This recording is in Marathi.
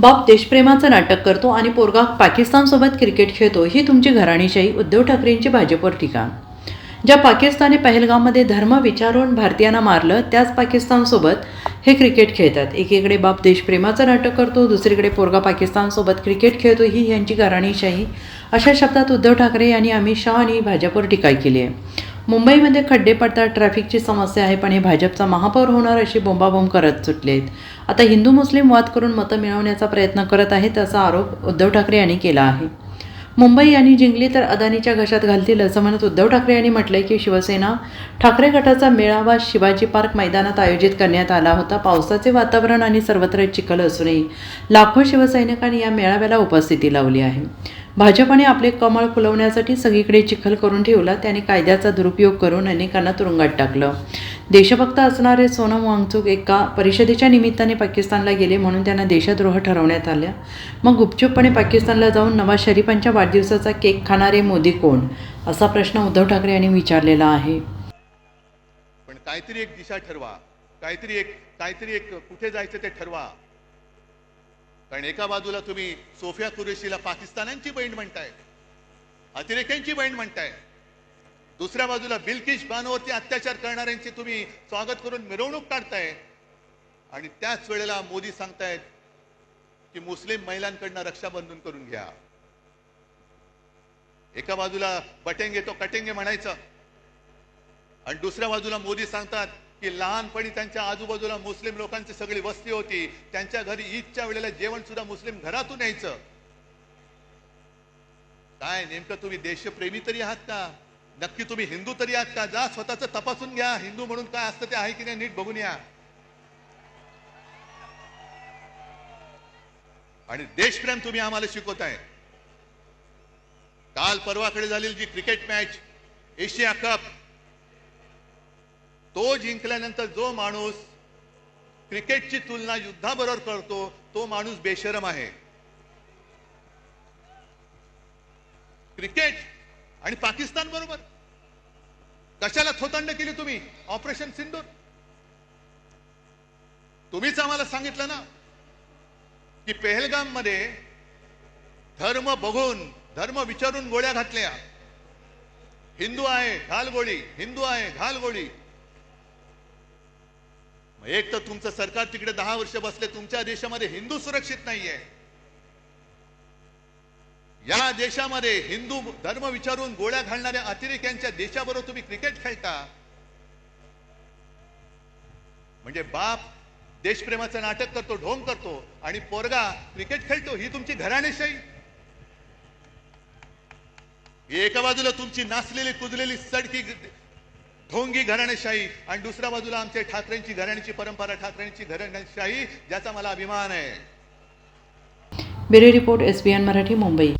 बाप देशप्रेमाचं नाटक करतो आणि पोरगा पाकिस्तानसोबत क्रिकेट खेळतो ही तुमची घराणीशाही. उद्धव ठाकरेंची भाजपवर टीका. ज्या पाकिस्तानी पहलगाममध्ये धर्म विचारून भारतीयांना मारलं त्याच पाकिस्तानसोबत हे क्रिकेट खेळतात. एकीकडे बाप देशप्रेमाचं नाटक करतो दुसरीकडे पोरगा पाकिस्तानसोबत क्रिकेट खेळतो ही यांची घराणीशाही. अशा शब्दात उद्धव ठाकरे यांनी अमित शहा आणि भाजपवर टीका केली आहे. मुंबईमध्ये खड्डे पडतात ट्रॅफिकची समस्या आहे पण हे भाजपचा महापौर होणार अशी बोंबाबोंब करत सुटले आहेत. आता हिंदू मुस्लिम वाद करून मतं मिळवण्याचा प्रयत्न करत आहेत असा आरोप उद्धव ठाकरे यांनी केला आहे. मुंबई यांनी जिंकली तर अदानीच्या घशात घालतील असं म्हणत उद्धव ठाकरे यांनी म्हटलंय की शिवसेना ठाकरे गटाचा मेळावा शिवाजी पार्क मैदानात आयोजित करण्यात आला होता. पावसाचे वातावरण आणि सर्वत्र चिखल असूनही लाखो शिवसैनिकांनी या मेळाव्याला उपस्थिती लावली आहे. भाजपने आपले कमळ फुलवण्यासाठी सगळीकडे चिखल करून ठेवला. त्याने कायद्याचा दुरुपयोग करून अनेकांना तुरुंगात टाकलं. देशभक्त असणारे सोनम वांगचूक एका परिषदेच्या निमित्ताने पाकिस्तानला गेले म्हणून त्यांना देशद्रोह ठरवण्यात आल्या. मग गुपचूपपणे पाकिस्तानला जाऊन नवाज शरीफांच्या वाढदिवसाचा केक खाणारे मोदी कोण? असा प्रश्न उद्धव ठाकरे यांनी विचारलेला आहे. पण काहीतरी एक दिशा ठरवा. काहीतरी एक काहीतरी एक कुठे जायचं ते ठरवा. कारण एका बाजूला तुम्ही सोफिया कुरेशीला पाकिस्तानांची बहीण म्हणताय अतिरेक्यांची बहीण म्हणताय. दुसऱ्या बाजूला बिल्किश बानोवरती अत्याचार करणाऱ्यांची तुम्ही स्वागत करून मिरवणूक काढताय. आणि त्याच वेळेला मोदी सांगतायत की मुस्लिम महिलांकडनं रक्षाबंधन करून घ्या. एका बाजूला बटेंगे तो कटेंगे म्हणायचं. आणि दुसऱ्या बाजूला मोदी सांगतात की लहानपणी त्यांच्या आजूबाजूला मुस्लिम लोकांची सगळी वस्ती होती. त्यांच्या घरी ईदच्या वेळेला जेवण सुद्धा मुस्लिम घरातून यायचं. काय नेमकं तुम्ही देशप्रेमी तरी आहात का? नक्की तुम्ही हिंदू तरी आहात का? जा स्वतःच तपासून घ्या. हिंदू म्हणून काय असतं ते आहे की नाही नीट बघून या. आणि देशप्रेम तुम्ही आम्हाला शिकवताय. काल परवाकडे झालेली जी क्रिकेट मॅच एशिया कप तो जिंकल्यानंतर जो माणूस क्रिकेटची तुलना युद्धाबरोबर करतो तो माणूस बेशरम आहे. क्रिकेट आणि पाकिस्तान बरोबर. कशाला थोतंड केली तुम्ही? ऑपरेशन सिंदूर. तुम्हीच आम्हाला सांगितलं ना की पेहलगाममध्ये धर्म बघून धर्म विचारून गोळ्या घातल्या. हिंदू आहे घाल गोळी हिंदू आहे घाल गोळी एक तर तुमचं सरकार तिकडे दहा वर्ष बसले तुमच्या देशामध्ये हिंदू सुरक्षित नाहीये. या देशामध्ये हिंदू धर्म विचारून गोळ्या घालणाऱ्या अतिरेक्यांच्या देशाबरोबर तुम्ही क्रिकेट खेळता. म्हणजे बाप देशप्रेमाचं नाटक करतो ढोंग करतो आणि पोरगा क्रिकेट खेळतो ही तुमची घराणेशाही. एका बाजूला तुमची नाचलेली कुजलेली सडकी ढोंगी घराणेशाही आणि दुसऱ्या बाजूला आमच्या ठाकरेंची घराण्याची परंपरा ठाकरेंची घराणेशाही ज्याचा मला अभिमान आहे. Bureau report S N Marathi Mumbai.